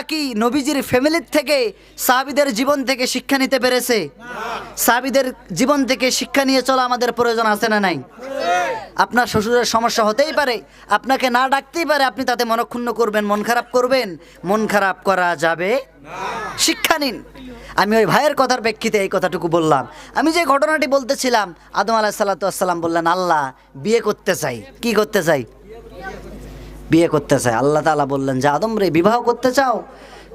তারা কি নবীজির ফ্যামিলির থেকে সাহাবিদের জীবন থেকে শিক্ষা নিতে পেরেছে? সাহাবিদের জীবন থেকে শিক্ষা নিয়ে চলা আমাদের প্রয়োজন আছে না নাই? আপনার শ্বশুরের সমস্যা হতেই পারে, আপনাকে না ডাকতেই পারে, আপনি তাতে মনক্ষুণ্ণ করবেন, মন খারাপ করবেন। মন খারাপ করা যাবে শিক্ষা নিন। আমি ওই ভাইয়ের কথার প্রেক্ষিতে এই কথাটুকু বললাম। আমি যে ঘটনাটি বলতেছিলাম, আদম আলাহ সাল্লাতাম বললেন, আল্লাহ, বিয়ে করতে চাই। কি করতে চাই? বিয়ে করতে চায়। আল্লাহ তাআলা বললেন যে আদম রে বিবাহ করতে চাও?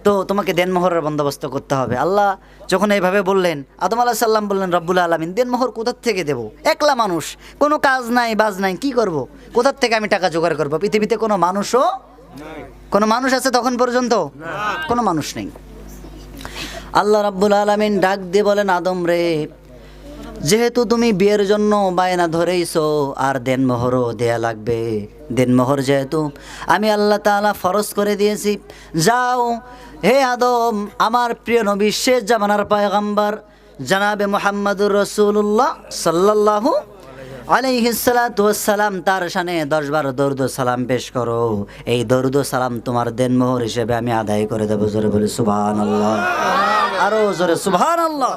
তো তোমাকে দেনমোহরের বন্দোবস্ত করতে হবে। আল্লাহ যখন এইভাবে বললেন আদম আলাহ সাল্লাম বললেন রব্বুল আলমিন দেনমোহর কোথার থেকে দেব? একলা মানুষ কোনো কাজ নাই বাজ নাই কি করব? কোথার থেকে আমি টাকা জোগাড় করব? পৃথিবীতে কোনো মানুষও কোনো মানুষ আছে তখন পর্যন্ত? কোনো মানুষ নেই। আল্লাহ রাব্বুল আলমিন ডাক দিয়ে বলেন আদম রে যেহেতু তুমি বিয়ের জন্য বায়না ধরেইছো, আর দেনমোহরও দেয়া লাগবে। দেনমোহর যেহেতু আমি আল্লাহ তাআলা ফরজ করে দিয়েছি, যাও হে আদম, আমার প্রিয় নবী শেষ জামানার পায়গাম্বার, জানাবে মোহাম্মদুর রসুল্লাহ সাল্লাল্লাহু আলাইহিসালাম তার সানে দশ বারো দরুদ সালাম পেশ করো। এই দরুদ সালাম তোমার দেনমোহর হিসেবে আমি আদায় করে দেবো, জোরে বলে সুবহান আল্লাহ আরও জোরে সুবহান আল্লাহ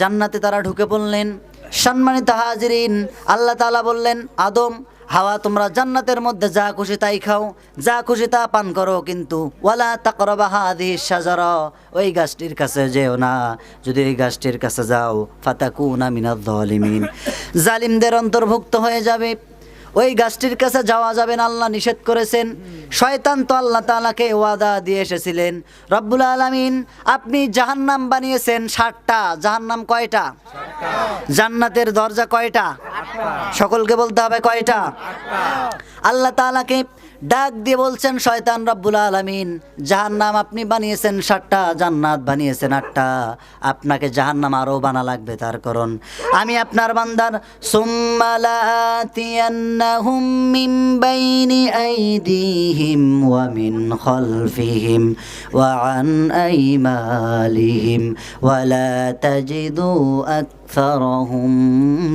জান্নাতে তারা ঢুকে পড়লেন। সম্মানিত হাজিরিন, আল্লাহ তাআলা বললেন, আদম, হাওয়া, তোমরা জান্নাতের মধ্যে যা খুশি তাই খাও, যা খুশি তা পান করো, কিন্তু ওয়ালা তাকরাবা হাদিস সাজারা ওই গাছটির কাছে যেও না। যদি ওই গাছটির কাছে যাও, ফাতাকুনা মিনাজ জালিমিন জালিমদের অন্তর্ভুক্ত হয়ে যাবে। ওই গাছটির কাছে যাওয়া যাবে না, আল্লাহ নিষেধ করেছেন। শয়তান তো আল্লাহ তালাকে ওয়াদা দিয়ে এসেছিলেন। রব্বুল আলমিন আপনি জাহান্নাম বানিয়েছেন ষাটটা জাহান্নাম কয়টা? জান্নাতের দরজা কয়টা? সকলকে বলতে হবে কয়টা? আল্লাহ তালাকে ডাক দিয়ে বলছেন শয়তান রব্বুল আলামিন জাহান্নাম আপনি বানিয়েছেন ষাটটা জান্নাত বানিয়েছেন আটটা। আপনাকে জাহান্নাম আরও বানা লাগবে তার কারণ আমি আপনার বান্দার সুম্মালাতিয়ান্নাহুম মিন বাইনি আইদিহিম ওয়া মিন খালফিহিম ওয়া আন আইমালিহিম। ওয়া লা তাজিদু আকথারহুম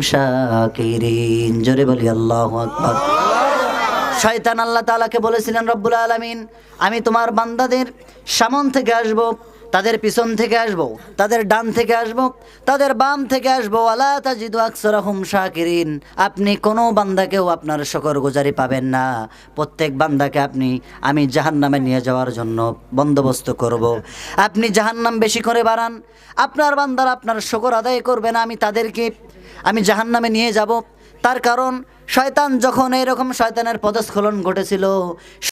শাকিরিন। জোরে বলি, আল্লাহু আকবার। শয়তান আল্লাহ তাআলাকে বলেছিলেন, রব্বুল আলামিন, আমি তোমার বান্দাদের সামন থেকে আসব তাদের পিছন থেকে আসব, তাদের ডান থেকে আসব, তাদের বাম থেকে আসব। আলা তাজিদু আকসারাহুম শাকিরিন। আপনি কোনো বান্দাকেও আপনার শকর গুজারি পাবেন না। প্রত্যেক বান্দাকে আপনি, আমি জাহান্নামে নিয়ে যাওয়ার জন্য বন্দোবস্ত করব। আপনি জাহান্নাম বেশি করে বাড়ান। আপনার বান্দারা আপনার শকর আদায় করবে না, আমি তাদেরকে, আমি জাহান্নামে নিয়ে যাব। তার কারণ, শয়তান যখন এরকম শয়তানের পদস্খলন ঘটেছিল